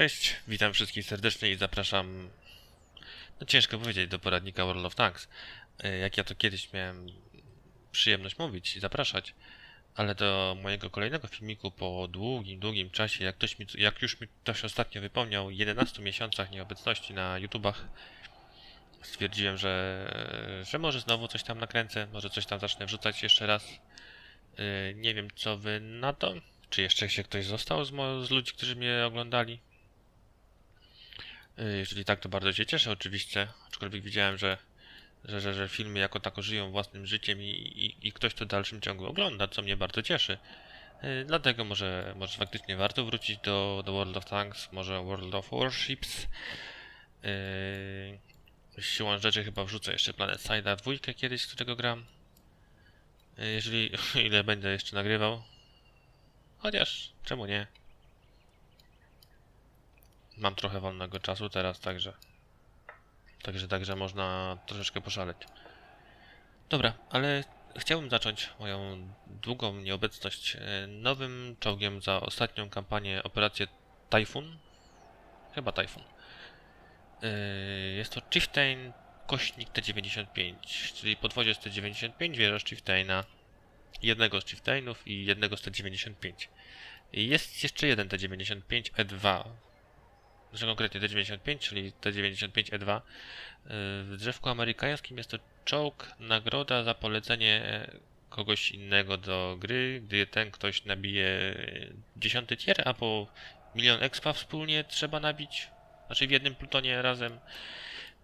Cześć, witam wszystkich serdecznie i zapraszam, no ciężko powiedzieć, do poradnika World of Tanks. E, Jak ja to kiedyś miałem przyjemność mówić i zapraszać, ale do mojego kolejnego filmiku po długim, długim czasie, jak, ktoś mi, jak już mi ktoś ostatnio wypomniał, 11 miesiącach nieobecności na YouTubach, stwierdziłem, że, że może znowu coś tam nakręcę, może coś tam zacznę wrzucać jeszcze raz. E, Nie wiem, co wy na to. Czy jeszcze się ktoś został z, z ludzi, którzy mnie oglądali? Y, Jeżeli tak, to bardzo się cieszę oczywiście, aczkolwiek widziałem, że, że, że, że filmy jako tako żyją własnym życiem i, i, i ktoś to w dalszym ciągu ogląda, co mnie bardzo cieszy. Y, Dlatego może, może faktycznie warto wrócić do, do World of Tanks, może World of Warships. Yy, siłą rzeczy chyba wrzucę jeszcze Planet Side'a dwójkę kiedyś, z którego gram. Jeżeli, ile będę jeszcze nagrywał. Chociaż, czemu nie? Mam trochę wolnego czasu teraz, także. Także, także można troszeczkę poszaleć. Dobra, ale chciałbym zacząć moją długą nieobecność e, nowym czołgiem za ostatnią kampanię operację Typhoon. Chyba Typhoon. E, Jest to Chieftain Kośnik T95, czyli podwozie z T95, wieża Chieftaina, jednego z Chieftainów i jednego z T95. I Jest jeszcze jeden T95 E2, że konkretnie T95, czyli T95E2. Y, W drzewku amerykańskim jest to czołg, nagroda za polecenie kogoś innego do gry, gdy ten ktoś nabije e, 10 tier, a po milion expa wspólnie trzeba nabić, znaczy w jednym plutonie razem,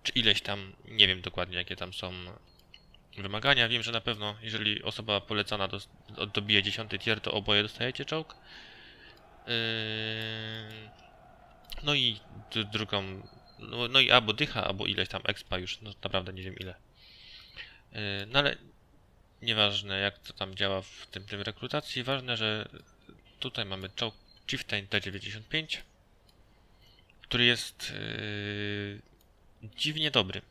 czy ileś tam, nie wiem dokładnie jakie tam są wymagania. Wiem, że na pewno jeżeli osoba polecana dobije 10 tier, to oboje dostajecie czołg. Yy, no i drugą, no, no i albo dycha, albo ileś tam expa już, no naprawdę nie wiem ile. Yy, No ale nieważne jak to tam działa w tym, tym rekrutacji, ważne, że tutaj mamy Chieftain T95, który jest yy, dziwnie dobry.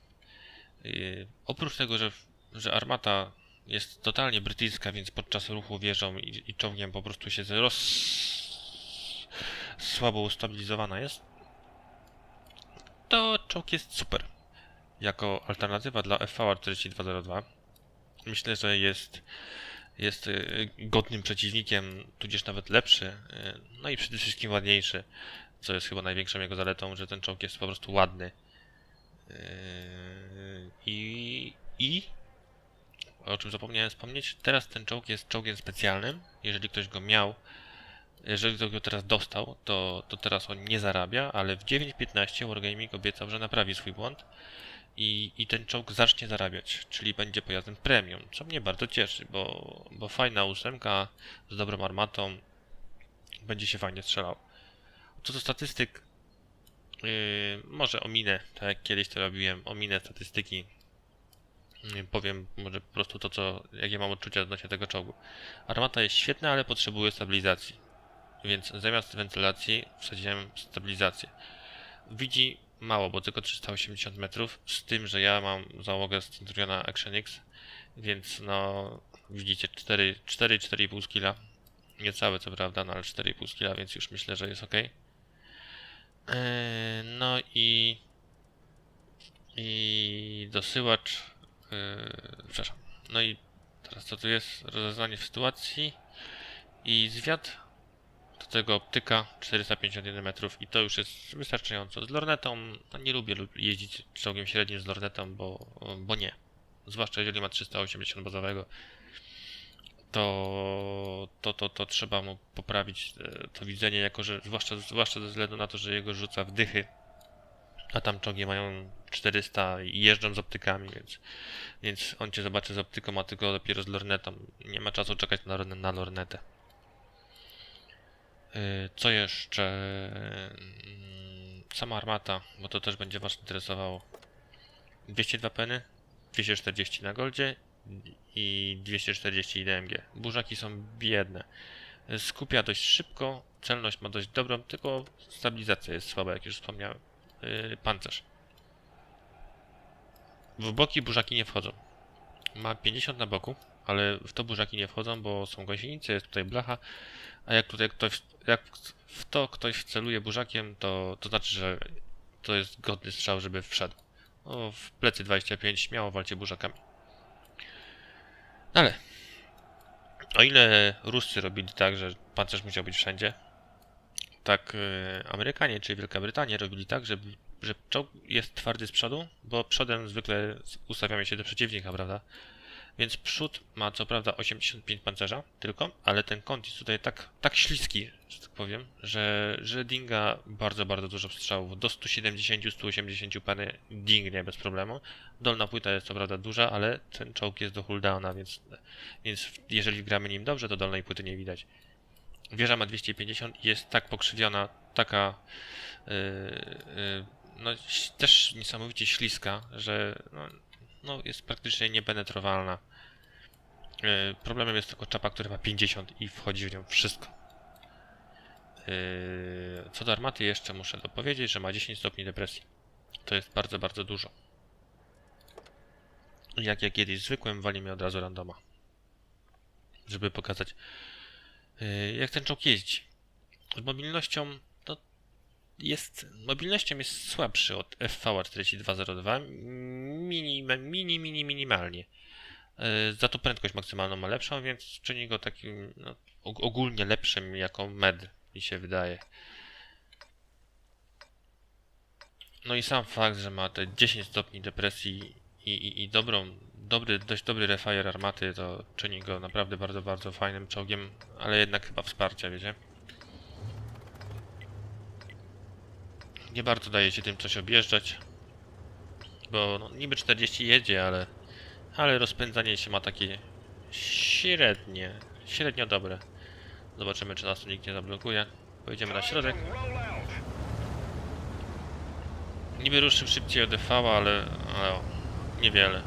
Yy, oprócz tego, że, że armata jest totalnie brytyjska, więc podczas ruchu wieżą i, i czołgiem po prostu się roz... słabo ustabilizowana jest, to czołg jest super. Jako alternatywa dla FV 4202 myślę, że jest, jest y, godnym przeciwnikiem, tudzież nawet lepszy, y, no i przede wszystkim ładniejszy, co jest chyba największą jego zaletą, że ten czołg jest po prostu ładny. Yy, I, I o czym zapomniałem wspomnieć, teraz ten czołg jest czołgiem specjalnym. Jeżeli ktoś go miał, jeżeli ktoś go teraz dostał, to, to teraz on nie zarabia, ale w 9.15 Wargaming obiecał, że naprawi swój błąd i, i ten czołg zacznie zarabiać, czyli będzie pojazdem premium, co mnie bardzo cieszy, bo, bo fajna ósemka z dobrą armatą będzie się fajnie strzelał. Co do statystyk, yy, może ominę, tak jak kiedyś to robiłem, ominę statystyki nie powiem może po prostu to, co, jakie mam odczucia odnośnie tego czołgu. Armata jest świetna, ale potrzebuje stabilizacji. Więc zamiast wentylacji wsadziłem stabilizację. Widzi mało, bo tylko 380 metrów, z tym, że ja mam załogę z Centuriona Action X, więc no widzicie 4, 4 4,5 skilla. Niecałe co prawda, no ale 4,5 skilla, więc już myślę, że jest ok. No i i dosyłacz Yy, przepraszam. No i teraz co tu jest? Rozeznanie w sytuacji i zwiat. Do tego optyka 451 metrów i to już jest wystarczająco. Z lornetą, no nie lubię lu- jeździć czołgiem średnim z lornetą, bo, bo nie. Zwłaszcza jeżeli ma 380 bazowego, to, to, to, to trzeba mu poprawić e, to widzenie, jako że zwłaszcza, zwłaszcza ze względu na to, że jego rzuca w dychy, a tam czołgi mają 400 i jeżdżą z optykami, więc więc on cię zobaczy z optyką, a ty go dopiero z lornetą. Nie ma czasu czekać na, na lornetę. Yy, Co jeszcze? Mm, Sama armata, bo to też będzie was interesowało. 202 peny, 240 na goldzie i 240 IDMG. Burzaki są biedne. Skupia dość szybko, celność ma dość dobrą, tylko stabilizacja jest słaba, jak już wspomniałem. Yy, Pancerz. W boki burzaki nie wchodzą. Ma 50 na boku, ale w to burzaki nie wchodzą, bo są gąsienice, jest tutaj blacha, a jak tutaj ktoś, jak w to ktoś celuje burzakiem, to, to znaczy, że to jest godny strzał, żeby wszedł. O, w plecy 25 śmiało walcie burzakami. Ale o ile Ruscy robili tak, że pancerz musiał być wszędzie, tak e, Amerykanie czy Wielka Brytania robili tak, żeby, że czołg jest twardy z przodu, bo przodem zwykle ustawiamy się do przeciwnika, prawda? Więc przód ma co prawda 85 pancerza tylko, ale ten kąt jest tutaj tak, tak śliski, że tak powiem, że, że dinga bardzo, bardzo dużo strzałów. Do 170-180 peny dingnie bez problemu. Dolna płyta jest co prawda duża, ale ten czołg jest do cooldowna, więc, więc jeżeli gramy nim dobrze, to dolnej płyty nie widać. Wieża ma 250 i jest tak pokrzywiona, taka yy, yy, no też niesamowicie śliska, że no, no, jest praktycznie niepenetrowalna. Yy, problemem jest tylko czapa, która ma 50 i wchodzi w nią wszystko. Yy, co do armaty jeszcze muszę dopowiedzieć, że ma 10 stopni depresji. To jest bardzo, bardzo dużo. Jak ja kiedyś zwykłem, wali mnie od razu randoma. Żeby pokazać, yy, jak ten czołg jeździ. Z mobilnością, jest, mobilnością jest słabszy od FV 4202, mini, mini, mini, minimalnie. Yy, Za to prędkość maksymalną ma lepszą, więc czyni go takim no, og- ogólnie lepszym jako med, mi się wydaje. No i sam fakt, że ma te 10 stopni depresji i, i, i dobrą, dobry, dość dobry refire armaty, to czyni go naprawdę bardzo, bardzo fajnym czołgiem, ale jednak chyba wsparcia, wiecie? Nie bardzo daje się tym coś objeżdżać, bo no, niby 40 jedzie, ale, ale rozpędzanie się ma takie średnie, średnio dobre. Zobaczymy, czy nas tu nikt nie zablokuje. Pojedziemy na środek. Niby ruszył szybciej od DV, ale, ale niewiele.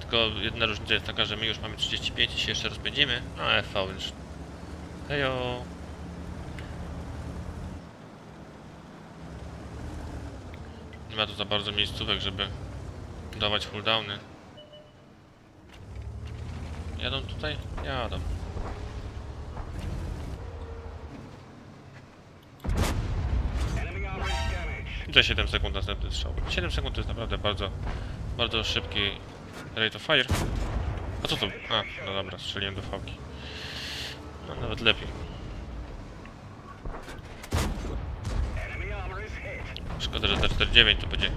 Tylko jedna różnica jest taka, że my już mamy 35 i się jeszcze rozpędzimy, a FV już. Hejo. Nie ma tu za bardzo miejscówek, żeby dawać cooldowny. Jadą tutaj? Jadą. Za 7 sekund następny strzał. 7 sekund to jest naprawdę bardzo, bardzo szybki rate of fire. A co to? A, no dobra, strzeliłem do fałki. No nawet lepiej. Szkoda, że T49 to będzie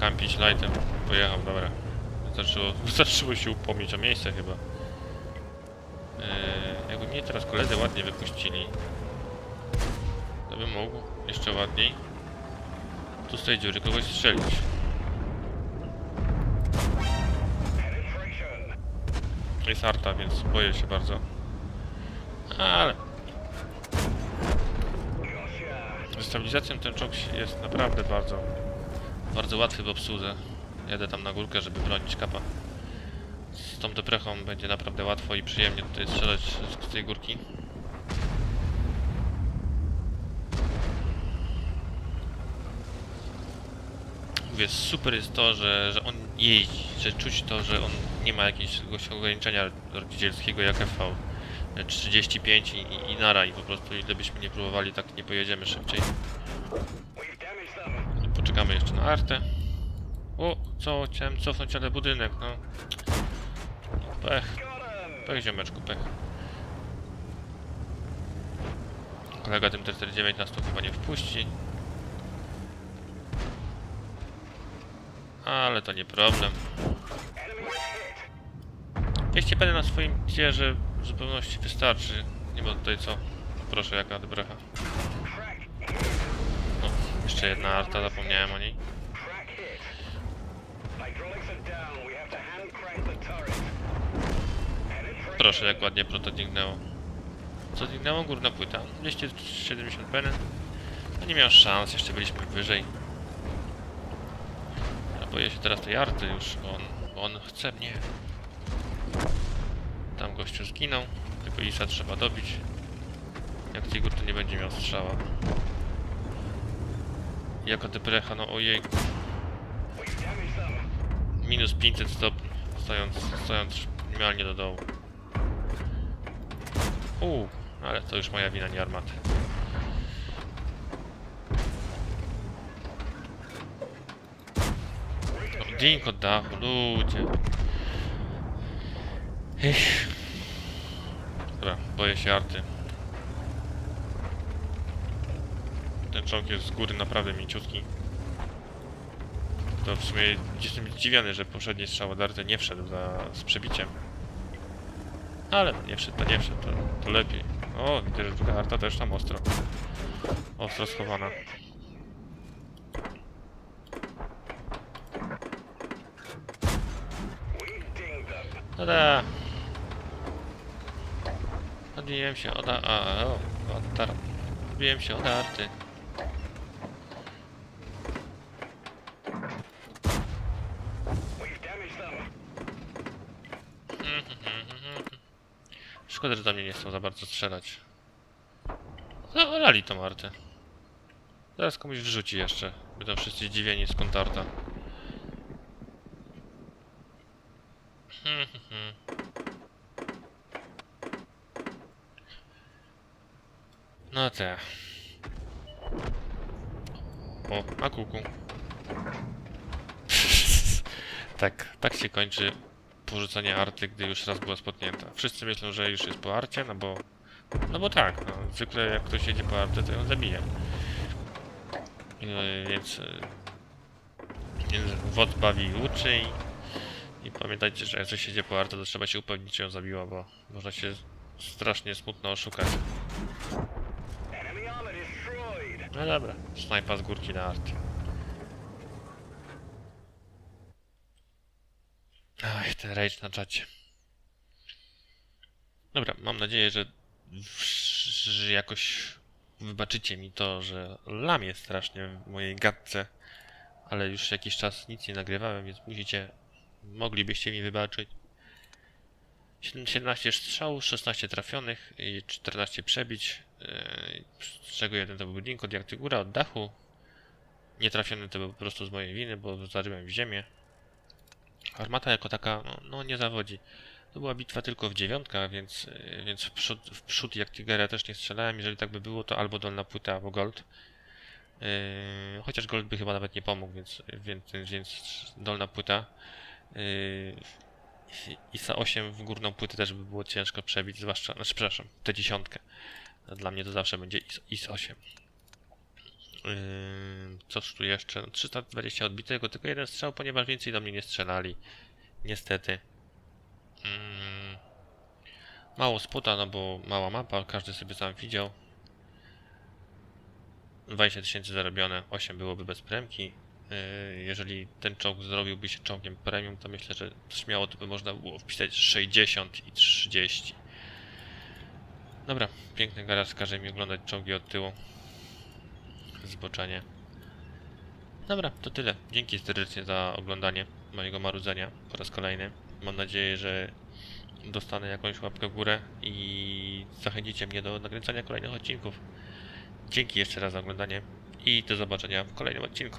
kampić lightem. Pojechał, dobra. Wystarczyło, wystarczyło się upomnieć o miejsce chyba. Eee, jakby mnie teraz koledzy ładnie wypuścili, to bym mógł jeszcze ładniej tu z tej dziury kogoś strzelić. Jest arta, więc boję się bardzo. Ale stabilizacją ten czołg jest naprawdę bardzo, bardzo łatwy w obsłudze. Jadę tam na górkę, żeby bronić kapa. Z tą deprechą będzie naprawdę łatwo i przyjemnie tutaj strzelać z, tej górki. Mówię, super jest to, że, że on jeździ, że czuć to, że on nie ma jakiegoś ograniczenia rodzicielskiego jak FV 35 i, i, i nara i po prostu ile byśmy nie próbowali, tak nie pojedziemy szybciej. Poczekamy jeszcze na artę. O, co? Chciałem cofnąć, ale budynek, no. Pech. Pech, ziomeczku, pech. Kolega tym T49 nas tu chyba nie wpuści. Ale to nie problem. 200 peny na swoim tierze zupełności wystarczy. Nie ma tutaj co. Proszę, jaka brecha. No, jeszcze jedna arta, zapomniałem o niej. Proszę, jak ładnie proto dignęło. Co dignęło? Górna płyta. 270 peny. No nie miał szans, jeszcze byliśmy wyżej. Ja boję się teraz tej arty już, bo on, bo on chce mnie. Gościu zginął, tylko Isa trzeba dobić. Jak Tigur to nie będzie miał strzała. Jako deprecha, no ojej. Minus 500 stopni. stojąc, stojąc minimalnie do dołu. Uuu, ale to już moja wina, nie armaty. No, Dink od dachu, ludzie. Ech. Dobra, boję się arty. Ten czołg jest z góry naprawdę mięciutki. To w sumie jestem zdziwiony, że poprzedni strzał od arty nie wszedł za, z przebiciem. Ale no nie wszedł, to nie wszedł, to, to lepiej. O, widzę, że druga arta też tam ostro. Ostro schowana. Tada! Odbiłem się od a, o, od tar. Odbiłem się od arty. Szkoda, że do mnie nie chcą za bardzo strzelać. No, olali tą artę. Zaraz komuś wrzuci jeszcze. Będą wszyscy zdziwieni z kontarta. No te. O, na kuku. tak, tak się kończy porzucenie arty, gdy już raz była spotnięta. Wszyscy myślą, że już jest po arcie, no bo... No bo tak, no, zwykle jak ktoś jedzie po artę, to ją zabije. Yy, więc... Yy, więc wod bawi i uczy i, i pamiętajcie, że jak coś jedzie po artę, to trzeba się upewnić, czy ją zabiła, bo można się strasznie smutno oszukać. No dobra, snajpa z górki na arty. Ach, ten rage na czacie. Dobra, mam nadzieję, że, że jakoś wybaczycie mi to, że lamię strasznie w mojej gadce, ale już jakiś czas nic nie nagrywałem, więc musicie, moglibyście mi wybaczyć. 17 strzałów, 16 trafionych i 14 przebić, yy, z czego jeden to był link jak góra od dachu. Nietrafiony to był po prostu z mojej winy, bo zaryłem w ziemię. Armata jako taka, no, no nie zawodzi. To była bitwa tylko w dziewiątkach, więc, yy, więc w przód, w przód jak Tigera też nie strzelałem. Jeżeli tak by było, to albo dolna płyta, albo gold. Yy, chociaż gold by chyba nawet nie pomógł, więc, więc, więc dolna płyta. Yy, ISA 8 w górną płytę też by było ciężko przebić, zwłaszcza, znaczy przepraszam, tę dziesiątkę. Dla mnie to zawsze będzie IS, IS 8. Yy, cóż tu jeszcze? No, 320 odbitego, tylko jeden strzał, ponieważ więcej do mnie nie strzelali. Niestety. Mało sputa, no bo mała mapa, każdy sobie sam widział. 20 tysięcy zarobione, 8 byłoby bez premki. Yy, Jeżeli ten czołg zrobiłby się czołgiem premium, to myślę, że śmiało to by można było wpisać 60 i 30. Dobra, piękny garaż każe mi oglądać czołgi od tyłu. Zboczenie. Dobra, to tyle. Dzięki serdecznie za oglądanie mojego marudzenia po raz kolejny. Mam nadzieję, że dostanę jakąś łapkę w górę i zachęcicie mnie do nakręcania kolejnych odcinków. Dzięki jeszcze raz za oglądanie i do zobaczenia w kolejnym odcinku.